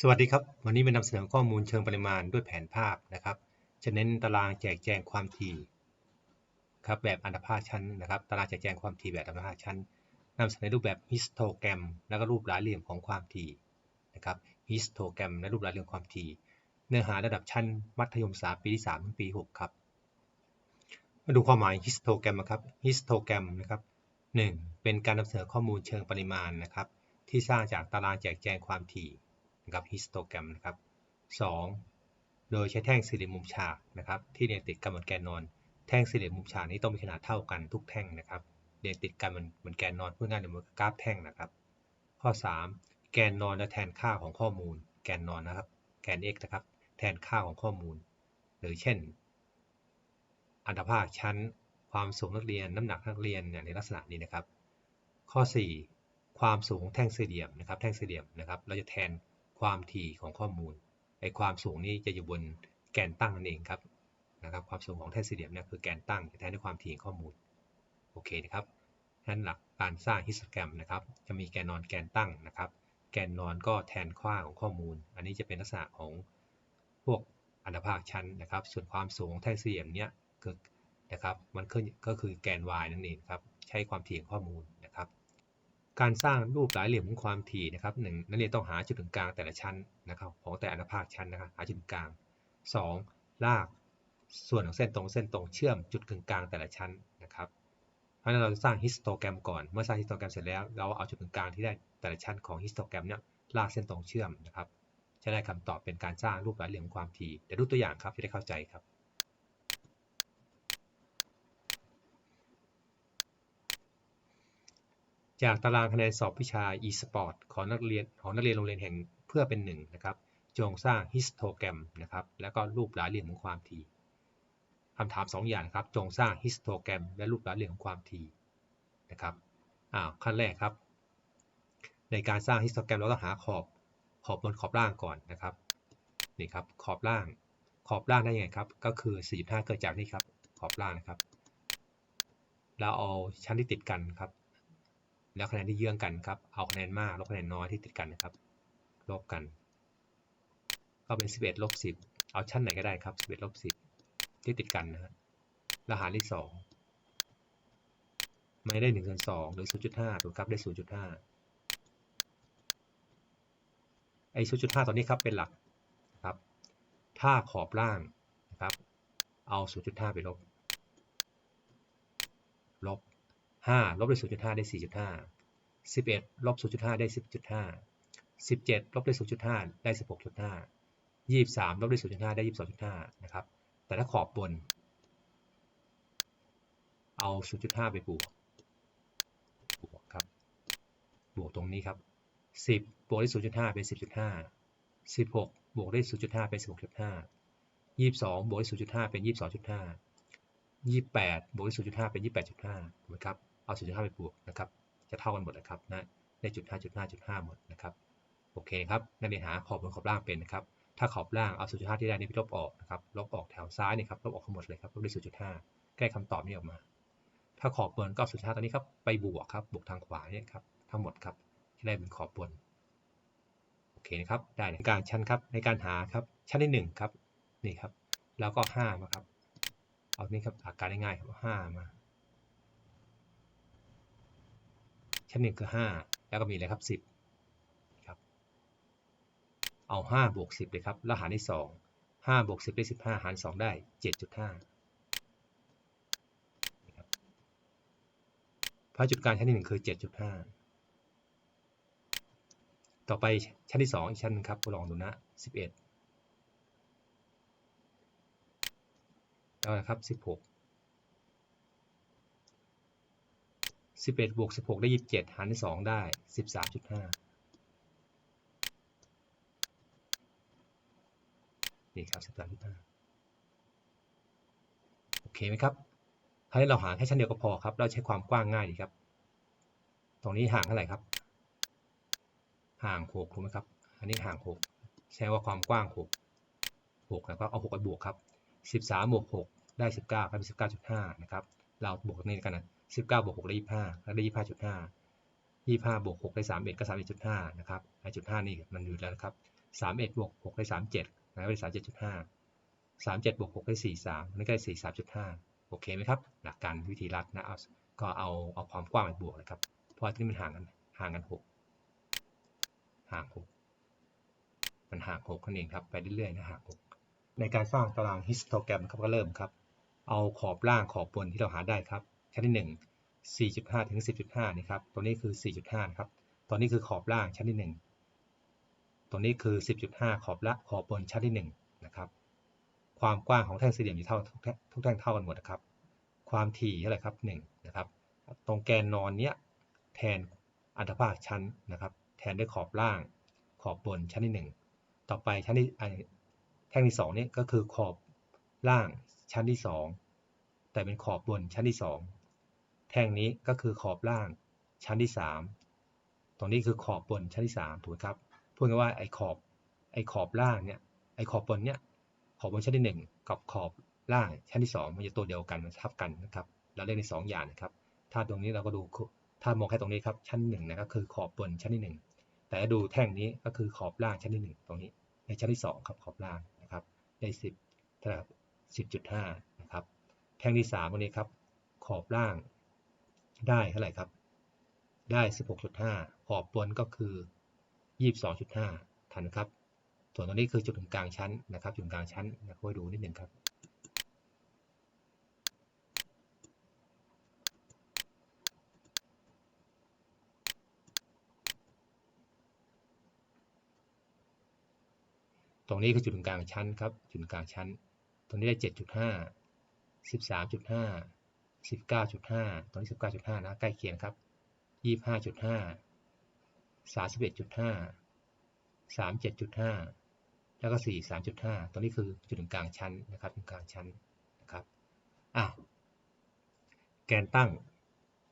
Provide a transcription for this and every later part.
สวัสดีครับ วันนี้มานำเสนอข้อมูลเชิงปริมาณด้วยแผนภาพนะครับ จะเน้นตารางแจกแจงความถี่ครับแบบอันดับภาคชั้นนะครับ ตารางแจกแจงความถี่แบบอันดับภาคชั้นนำเสนอรูปแบบฮิสโตแกรม แล้วก็รูปหลายเหลี่ยมของความถี่นะครับฮิสโตแกรม และรูปหลายเหลี่ยมความถี่ เนื้อหาระดับชั้น มัธยมศึกษาปีที่3ถึงปี 6 ครับ มาดูความหมายฮิสโตแกรมนะครับฮิสโตแกรมนะครับ 1. เป็นการนำเสนอข้อมูลเชิงปริมาณนะครับ ที่สร้างจากตารางแจกแจงความถี่ นะครับฮิสโตแกรมนะครับ 2. โดยใช้แท่งสี่เหลี่ยมมุมฉากนะครับ ที่เรียงติดกันเหมือนแกนนอน แท่งสี่เหลี่ยมมุมฉากนี้ต้องมีขนาดเท่ากันทุกแท่งนะครับเรียงติดกันเหมือนเหมือนแกนนอนเพูดง่ายเหมือนกราฟแท่งนะครับ ข้อ 3. แกนนอนและแทนค่าของข้อมูล แกนนอนนะครับ แกน x นะครับ แทนค่าของข้อมูล หรือเช่น อันดับภาคชั้น ความสูงนักเรียน น้ำหนักนักเรียนเนี่ยในลักษณะนี้นะครับ ข้อ 4 ความสูงของแท่งสี่เหลี่ยมนะครับ แท่งสี่เหลี่ยมนะครับ เราจะแทน ความถี่ของข้อมูลไอความสูงนี้จะอยู่บนแกนตั้งนั่นเองครับนะครับความสูงของแท่งสี่เหลี่ยมเนี่ยคือแกนตั้งแทนด้วยความถี่ข้อมูลโอเคนะครับนั้นหลักการสร้างฮิสโตแกรมนะครับจะมีแกนนอนแกนตั้งนะครับ แกนนอนก็แทนค่าของข้อมูล อันนี้จะเป็นลักษณะของพวกอันดภาคชั้นนะครับ ส่วนความสูงของแท่งสี่เหลี่ยมเนี้ยคือนะครับมันขึ้นก็คือแกน y นั่นเองครับใช้ความถี่ข้อมูล การสร้างรูปหลายเหลี่ยมของความถี่นะครับหนึ่งนักเรียนต้องหาจุดกึ่งกลางแต่ละชั้นนะครับของแต่ละภาคชั้นนะครับหาจุดกึ่งกลาง 2. ลากส่วนของเส้นตรงเส้นตรงเชื่อมจุดกึ่งกลางแต่ละชั้นนะครับเพราะฉะนั้นเราจะสร้างฮิสโตแกรมก่อนเมื่อสร้างฮิสโตแกรมเสร็จแล้วเราเอาจุดกึ่งกลางที่ได้แต่ละชั้นของฮิสโตแกรมเนี่ยลากเส้นตรงเชื่อมนะครับจะได้คำตอบเป็นการสร้างรูปหลายเหลี่ยมความถี่เดี๋ยวดูตัวอย่างครับจะได้เข้าใจครับ จากตารางคะแนนสอบวิชา e-sport ของนักเรียนของนักเรียนโรงเรียนแห่งเพื่อเป็นหนึ่งนะครับ จงสร้างฮิสโตแกรมนะครับ แล้วก็รูปหลายเหลี่ยมของความถี่คำถาม 2 อย่างครับ จงสร้างฮิสโตแกรมและรูปหลายเหลี่ยมของความถี่นะครับอ้าวขั้นแรกครับ ในการสร้างฮิสโตแกรมเราต้องหาขอบขอบบนขอบล่างก่อนนะครับนี่ครับขอบล่าง ขอบล่างได้ยังไงครับ ก็คือ 4.5 เกิดจากนี่ครับ ขอบล่างนะครับ เราเอาชั้นที่ติดกันครับ แล้วคะแนนที่เยื่องกันครับ เอาคะแนนมากลบคะแนนน้อยที่ติดกันนะครับลบกัน ก็เป็น 11ลบ10 เอาชั้นไหนก็ได้ครับ 11ลบ10 ที่ติดกันนะฮะแล้วหารด้วย2ไม่ได้1ส่วน2หรือ 0.5ถูกครับได้ 0.5 ไอ้ 0.5ตัวนี้ครับเป็นหลักครับ ถ้าขอบล่างนะครับ เอา 0.5 ไปลบ ลบ 5ลบด้วย0.5 ได้ 4.5 11ลบ0.5 ได้ 10.5 17ลบด้วย0.5 ได้ 16.5 23ลบด้วย0.5 ได้ 22.5 นะครับ แต่ถ้าขอบบน เอา 0.5 ไปบวก บวกครับ บวกตรงนี้ครับ 10 บวกด้วย0.5 เป็น 10.5 16 บวกด้วย0.5 เป็น 16.5 22 บวกด้วย0.5 เป็น 22.5 28 บวกด้วย0.5 เป็น 28.5ถูกไหมครับ เอา0.5ไปบวกนะครับ จะเท่ากันหมดนะครับนะได้จุด5จุด5จุด5หมดนะครับโอเคครับนักเรียนหาขอบบนขอบล่างเป็นนะครับ ถ้าขอบล่างเอา0.5ที่ได้นี่ไปลบออกนะครับลบออกแถวซ้ายนี่ครับลบออกทั้งหมดเลยครับลบด้วย0.5ใกล้คำตอบนี้ออกมา ถ้าขอบบนก็เอา0.5ตัวนี้ครับไปบวกครับบวกทางขวาเนี่ยครับทั้งหมดครับที่ได้เป็นขอบบนโอเคนะครับได้ในการชั้นครับในการหาครับชั้นที่1ครับนี่ครับแล้วก็5มาครับเอานี่ครับอาการง่ายๆครับ5มา ชั้นหนึ่งคือ 5 แล้วก็มีอะไรครับ 10ครับเอา5บวก10เลยครับแล้วหารด้วย2 5บวก10ได้15 หาร 2 ได้ 7.5พระจุดกลางชั้นที่ 1 คือ 7.5 ต่อไปชั้นที่ 2 อีกชั้นนึงครับลองดูนะ 11 แล้วนะครับ 16 11บวก16ได้27หารด้วย2ได้13.5นี่ครับ13.5โอเคไหมครับคราวนี้เราหาแค่ชั้นเดียวก็พอครับ เราใช้ความกว้างง่ายดีครับ ตรงนี้ห่างเท่าไหร่ครับ ห่าง6ถูกไหมครับ อันนี้ห่าง6ใช้ว่าความกว้าง6 6แล้วก็เอา6ไปบวกครับ13บวก6ได้19ครับเป็น19.5นะครับ เราบวกนี่กันนะ 19บวก6ได้25แล้วได้ 25.5 25บวก6ได้31ก็31.5นะครับไอ้จุด5นี่มันอยู่แล้วนะครับสามเอ็ดบวกหกได้สามเจ็ดนะครับได้สามเจ็ดจุดห้าสามเจ็ดบวกหกได้สี่สามนั่นก็ได้สี่สามจุดห้าโอเคไหมครับ หลักการวิธีรัดนะเอาก็เอาเอาความกว้างไปบวกนะครับ เพราะที่นี่มันห่างกันห่างกันหกห่างหกมันห่างหกนั่นเองครับ ไปเรื่อยๆนะห่างหกในการสร้างตารางฮิสโตแกรมครับก็เริ่มครับ เอาขอบล่างขอบบนที่เราหาได้ครับ ชั้นที่หนึ่ง4.5 ถึง 10.5 นี่ครับ ตัวนี้คือ 4.5 นะครับ ตัวนี้คือขอบล่างชั้นที่ 1 ตัวนี้คือ 10.5 ขอบละขอบบนชั้นที่ 1 นะครับ ความกว้างของแท่งสี่เหลี่ยมจะเท่าทุกแท่งทุกแท่งเท่ากันหมดนะครับ ความถี่เท่าไหร่ครับ 1 นะครับ ตรงแกนนอนเนี้ยแทนอันธพาคชั้นนะครับ แทนด้วยขอบล่าง ขอบบนชั้นที่ 1 ต่อไปชั้นที่แท่งที่2นี่ก็คือขอบล่างชั้นที่ 2 แต่เป็นขอบบนชั้นที่ 2 แท่งนี้ก็คือขอบล่างชั้นที่ 3 ตรงนี้คือขอบบนชั้นที่ 3 ถูกไหมครับ พูดง่ายว่าไอ้ขอบไอ้ขอบล่างเนี่ย ไอ้ขอบบนเนี่ย ขอบบนชั้นที่ 1 กับขอบล่างชั้นที่ 2 มันจะตัวเดียวกันมันทับกันนะครับ เราเรียกใน2อย่างนะครับ ถ้าตรงนี้เราก็ดู ถ้ามองแค่ตรงนี้ครับ ชั้น1นะก็คือขอบบนชั้นที่ 1 แต่ดูแท่งนี้ก็คือขอบล่างชั้นที่ 1 ตรงนี้ ในชั้นที่ 2 ครับขอบล่างนะครับ ได้ 10เท่าไหร่ครับ10.5นะครับ แท่งที่3ตรงนี้ครับ ขอบล่าง ได้เท่าไหร่ครับ ได้ 16.5ขอบบนก็คือ 22.5 ทันครับ ส่วนตรงนี้คือจุดกลางชั้นนะครับจุดกลางชั้นนะค่อยดูนิดหนึ่งครับตรงนี้คือจุดกลางชั้นครับ จุดกลางชั้น ตรงนี้ได้ 7.5 13.5 19.5 ตรงนี้ 19.5 นะ ใกล้เคียงครับ 25.5 31.5 37.5 แล้วก็ 43.5 ตรงนี้คือจุดกลางชั้นนะครับจุดกลางชั้นนะครับอะแกนตั้ง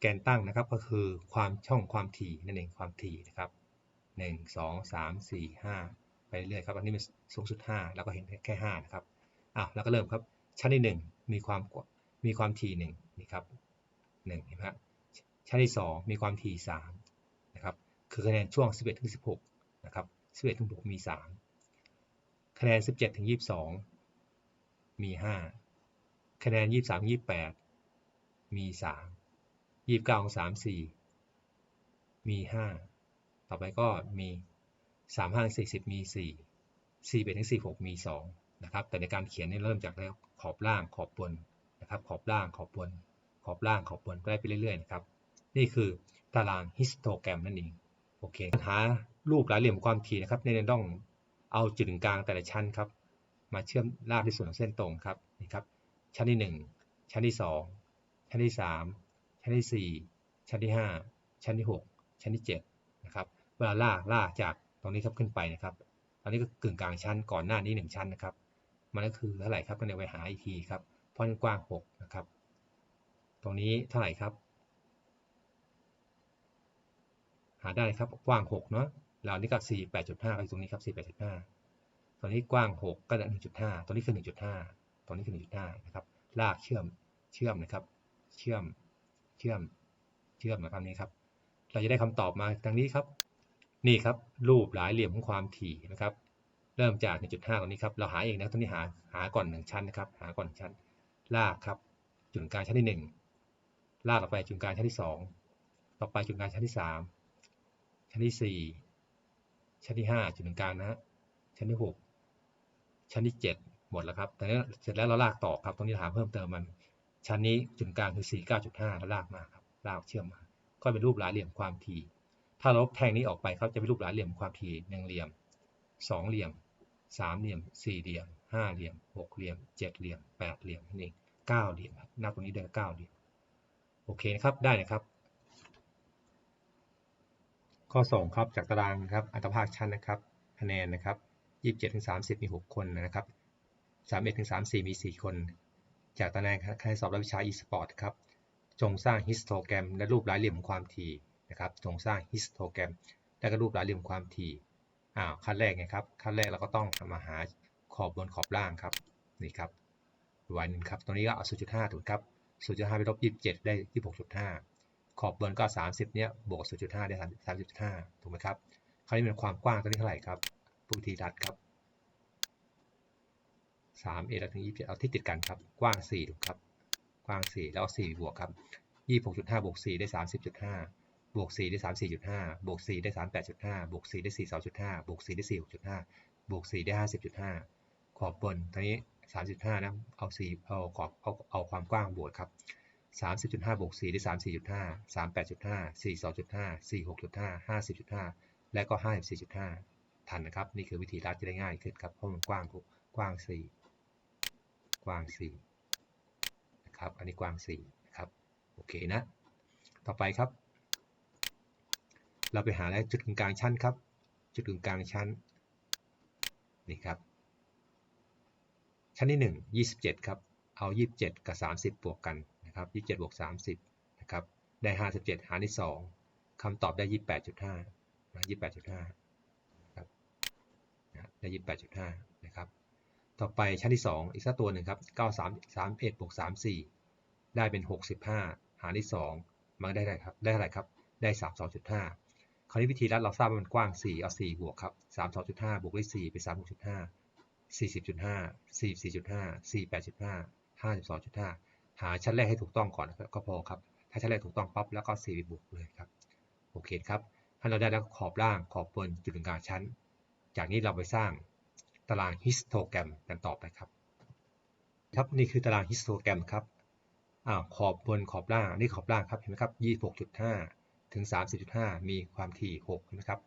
แกนตั้งนะครับก็คือความช่องความถี่นั่นเองความถี่นะครับ 1 2 3 4 5 ไปเรื่อยครับ อันนี้เป็นสูงสุด 5 แล้วก็เห็นแค่ 5 นะครับอะแล้วก็เริ่มครับ ชั้นที่ 1 มีความ มีความถี่หนึ่งนี่ครับหนึ่งเห็นไหมครับชั้นที่สองมีความถี่สามนะครับคือคะแนนช่วงสิบเอ็ดถึงสิบหกนะครับสิบเอ็ดถึงหกมีสามคะแนนสิบเจ็ดถึงยี่สิบสองมีห้าคะแนนยี่สามยี่สิบแปดมีสามยี่เก้าสามสี่มีห้าต่อไปก็มีสามห้าสี่สิบมีสี่สี่เอ็ดถึงสี่หกมีสองนะครับแต่ในการเขียนนี่เริ่มจากแล้วขอบล่างขอบบน นะครับขอบล่างขอบบน ขอบล่างขอบบนได้ไปเรื่อยๆนะครับนี่คือตารางฮิสโตแกรมนั่นเองโอเคปัญหารูปหลายเหลี่ยมความถี่นะครับในนี้ต้องเอาจุดกลางแต่ละชั้นครับมาเชื่อมลากที่ส่วนของเส้นตรงครับนี่ครับชั้นที่ 1 ชั้นที่ 2 ชั้นที่ 3 ชั้นที่ 4 ชั้นที่ 5 ชั้นที่ 6 ชั้นที่7นะครับเวลาลากลากจากตรงนี้ครับขึ้นไปนะครับตอนนี้ก็กึ่งกลางชั้นก่อนหน้านี้ 1 ชั้นนะครับมันก็คือเท่าไหร่ครับก็เดี๋ยวไปหาอีกทีครับ เพราะกว้าง 6 นะครับ ตรงนี้เท่าไหร่ครับ หาได้ครับกว้าง 6 เนาะเรานี่ก็4 8.5ไปตรงนี้ครับ4 8.5ตรงนี้กว้าง 6 ก็ได้1.5ตรงนี้คือ 1.5ตรงนี้คือ 1.5 นะครับ ลากเชื่อม เชื่อมนะครับ เชื่อม เชื่อม เชื่อมนะครับนี้ครับ เราจะได้คำตอบมาดังนี้ครับ นี่ครับ รูปหลายเหลี่ยมของความถี่นะครับ เริ่มจาก 1.5 ตรงนี้ครับ เราหาเองนะตรงนี้หา หาก่อน 1 ชั้นนะครับ หาก่อนชั้น ลากครับ จุดกลางชั้นที่ 1 ลากออกไปจุดกลางชั้นที่ 2 ต่อไปจุดกลางชั้นที่ 3 ชั้นที่ 4 ชั้นที่ 5 จุดกลางนะชั้นที่ 6 ชั้นที่ 7 หมดแล้วครับตอนนี้เสร็จแล้วเราลากต่อครับตรงนี้ถามเพิ่มเติมมัน ชั้นนี้จุดกลางคือ 4 9.5แล้วลากมาครับลากเชื่อมมา ก็เป็นรูปหลายเหลี่ยมความถี่ถ้าลบแทงนี้ออกไปครับจะเป็นรูปหลายเหลี่ยมความถี่หนึ่งเหลี่ยมสองเหลี่ยมสามเหลี่ยมสี่เหลี่ยม ห้าเหลี่ยมหกเหลี่ยมเจ็ดเหลี่ยมแปดเหลี่ยมนั่นเองเก้าเหลี่ยมนับตรงนี้เดินเก้าเหลี่ยมโอเคนะครับได้นะครับ ข้อสองครับจากตารางครับอัตภาคชั้นนะครับคะแนนนะครับยี่สิบเจ็ดถึงสามสิบมีหกคนนะครับสามเอ็ดถึงสามสี่มีสี่คน จากตารางคะแนนสอบรับวิชา e-sport ครับจงสร้างฮิสโตแกรมและรูปหลายเหลี่ยมความถี่นะครับจงสร้างฮิสโตแกรมและก็รูปหลายเหลี่ยมความถี่อ้าวขั้นแรกไงครับขั้นแรกเราก็ต้องมาหา ขอบบนขอบล่างครับนี่ครับวันนึงครับตรงนี้ก็เอา0.5ถูกครับ0.5ไปลบ27 ได้ 26.5 ขอบบนก็ 30 เนี้ยบวก 0.5 ได้ 30.5 ถูกไหมครับ คราวนี้เป็นความกว้างตัวนี้เท่าไหร่ครับบวิธีรัดครับสามเอถึงยี่สิบเอาที่ติดกันครับ กว้างสี่ถูกครับ กว้างสี่แล้วสี่บวกครับยี่หกจุดห้าบวกสี่ได้สามสิบจุดห้าบวกสี่ได้สามสี่จุดห้าบวกสี่ได้สามแปดจุดห้าบวกสี่ได้สี่สองจุดห้าบวกสี่ได้สี่หกจุดห้าบวกสี่ได้ห้าสิบจุดห้า ขอบบนตอนนี้สามสิบห้านะ เอาสี่เอาขอบเอาเอาความกว้างบวกครับสามสิบจุดห้าบวกสี่ได้สามสี่จุดห้าสามแปดจุดห้าสี่สองจุดห้าสี่หกจุดห้าห้าสิบจุดห้าและก็ห้าสิบสี่จุดห้าทันนะครับ นี่คือวิธีรัดจะได้ง่ายขึ้นครับเพราะมันกว้างกว้างสี่กว้างสี่นะครับ อันนี้กว้างสี่นะครับ โอเคนะ ต่อไปครับ เราไปหาแล้วจุดกึ่งกลางชั้นครับ จุดกึ่งกลางชั้น นี่ครับ ชั้นที่ 1 27 ครับ เอา 27 กับ 30 บวกกันนะครับ 27บวก30 นะครับ ได้ 57 หารที่ 2คำตอบได้ 28.5นะ28.5ครับนะได้ 28.5 นะครับ ต่อไปชั้นที่ 2 อีกสักตัวหนึ่งครับ 93 31บวก34 ได้เป็น 65 หารที่ 2 มันได้เท่าไรครับ ได้เท่าไรครับ ได้ 32.5 คราวนี้วิธีรัดเราทราบว่ามันกว้าง 4 เอา 4 บวกครับ 32.5 บวกด้วย4เป็น36.5 40.5 44.5 48.5 52.5 หาชั้นแรกให้ถูกต้องก่อนก็พอครับ ถ้าชั้นแรกถูกต้องปั๊บแล้วก็4ไปบวกเลยครับ โอเคครับถ้าเราได้แล้วขอบล่างขอบบนจุดกึ่งกลางชั้น จากนี้เราไปสร้างตารางฮิสโตแกรมกันต่อไปครับ ครับนี่คือตารางฮิสโตแกรมครับอ่าขอบบนขอบล่างนี่ขอบล่างครับเห็นไหมครับ26.5 ถึง 30.5 มีความถี่6นะครับ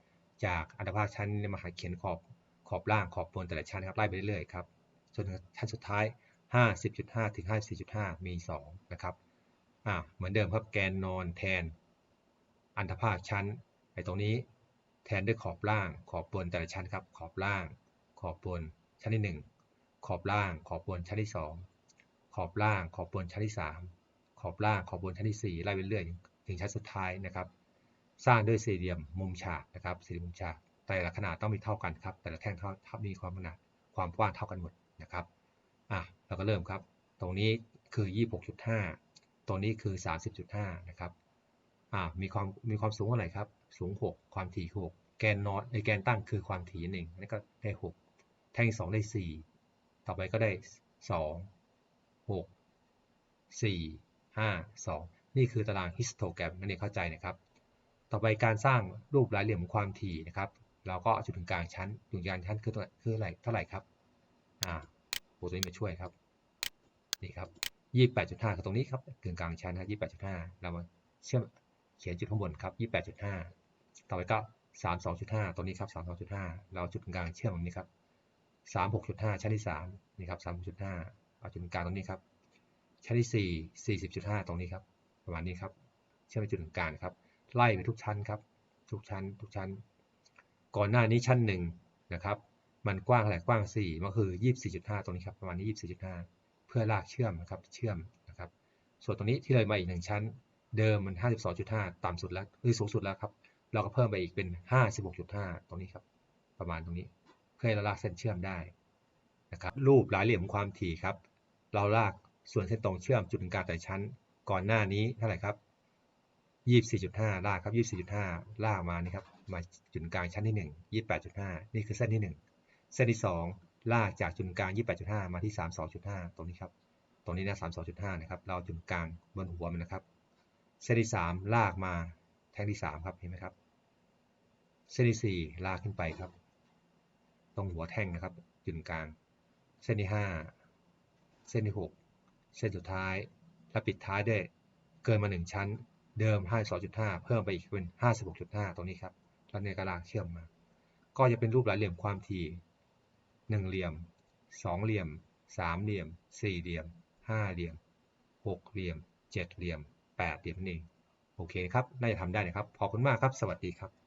จากอันดับภาคชั้นมาหาเขียนขอบ ขอบล่างขอบบนแต่ละชั้นครับไล่ไปเรื่อยๆครับจนชั้นสุดท้าย 50.5 ถึง 54.5 มี 2 นะครับอ่าเหมือนเดิมครับแกนนอนแทน อันดับภาคชั้นไปตรงนี้แทนด้วยขอบล่างขอบบนแต่ละชั้นครับขอบล่าง ขอบบนชั้นที่ 1 ขอบล่าง ขอบบนชั้นที่ 2 ขอบล่าง ขอบบนชั้นที่ 3 ขอบล่าง ขอบบนชั้นที่ 4 ไล่ไปเรื่อยถึงชั้นสุดท้ายนะครับ สร้างด้วยสี่เหลี่ยมมุมฉากนะครับสี่เหลี่ยมมุมฉาก แต่ละขนาดต้องมีเท่ากันครับ แต่ละแท่งเท่าทับมีความขนาดความกว้างเท่ากันหมดนะครับอะเราก็เริ่มครับ ตรงนี้คือ 26.5 ตรงนี้คือ 30.5 นะครับอ่ามีความมีความสูงเท่าไหร่ครับ สูง 6 ความถี่คือ6แกนนอตในแกนตั้งคือความถี่หนึ่งนี่นก็ได้ 6 แท่ง 2 ได้ 4 ต่อไปก็ได้ 2 6 4 5 2 นี่คือตารางฮิสโตแกรมนั่นเองเข้าใจนะครับ ต่อไปการสร้างรูปหลายเหลี่ยมความถี่นะครับ เราก็จุดถึงกลางชั้นจุดกลางชั้นคือตัวคืออะไรเท่าไหร่ครับอ่าโปรตัวนี้มาช่วยครับนี่ครับยี่แปดจุดห้าคือตรงนี้ครับกึ่งกลางชั้นนะยี่แปดจุดห้าเรามาเชื่อมเขียนจุดข้างบนครับยี่แปดจุดห้าต่อไปก็สามสองจุดห้าตรงนี้ครับสามสองจุดห้าเราจุดกลางเชื่อมตรงนี้ครับสามหกจุดห้าชั้นที่สามนี่ครับสามจุดห้าเอาจุดกลางตรงนี้ครับชั้นที่สี่สี่สิบจุดห้าตรงนี้ครับประมาณนี้ครับ เชื่อมไปจุดกลางครับ ไล่ไปทุกชั้นครับ ทุกชั้น ทุกชั้น ก่อนหน้านี้ชั้นหนึ่งนะครับมันกว้างเท่าไหร่กว้าง 4 มันคือ 24.5 ตรงนี้ครับประมาณนี้ 24.5 เพื่อลากเชื่อมนะครับเชื่อมนะครับส่วนตรงนี้ที่เลยมาอีกหนึ่งชั้น เดิมมัน 52.5 ต่ำสุดแล้วคือสูงสุดแล้วครับเราก็เพิ่มไปอีกเป็น 56.5 ตรงนี้ครับประมาณตรงนี้เพื่อให้เราลากเส้นเชื่อมได้นะครับรูปหลายเหลี่ยมความถี่ครับ เราลากส่วนเส้นตรงเชื่อมจุดกลางแต่ชั้น ก่อนหน้านี้เท่าไหร่ครับ 24.5 ลากครับ 24.5 ลากมานี่ครับ มาจุดกลางชั้นที่ 1 28.5 นี่คือเส้นที่ 1 เส้นที่ 2 ลากจากจุดกลาง 28.5 มาที่ 32.5 ตรงนี้ครับ ตรงนี้นะ32.5 นะครับ เราจุดกลางบนหัวมันนะครับ เส้นที่ 3 ลากมาแท่งที่ 3 ครับเห็นไหมครับ เส้นที่ 4 ลากขึ้นไปครับ ตรงหัวแท่งนะครับจุดกลาง เส้นที่ 5 เส้นที่ 6 เส้นสุดท้าย และปิดท้ายด้วยเกินมา 1 ชั้นเดิม 52.5 เพิ่มไปอีกเป็น 56.5 ตรงนี้ครับ แล้วในกระลากเชื่อมมา ก็จะเป็นรูปหลายเหลี่ยมความถี่หนึ่งเหลี่ยมสองเหลี่ยมสามเหลี่ยมสี่เหลี่ยมห้าเหลี่ยมหกเหลี่ยมเจ็ดเหลี่ยมแปดเหลี่ยมนั่นเองโอเคครับ น่าจะทำได้นะครับ ขอบคุณมากครับ สวัสดีครับ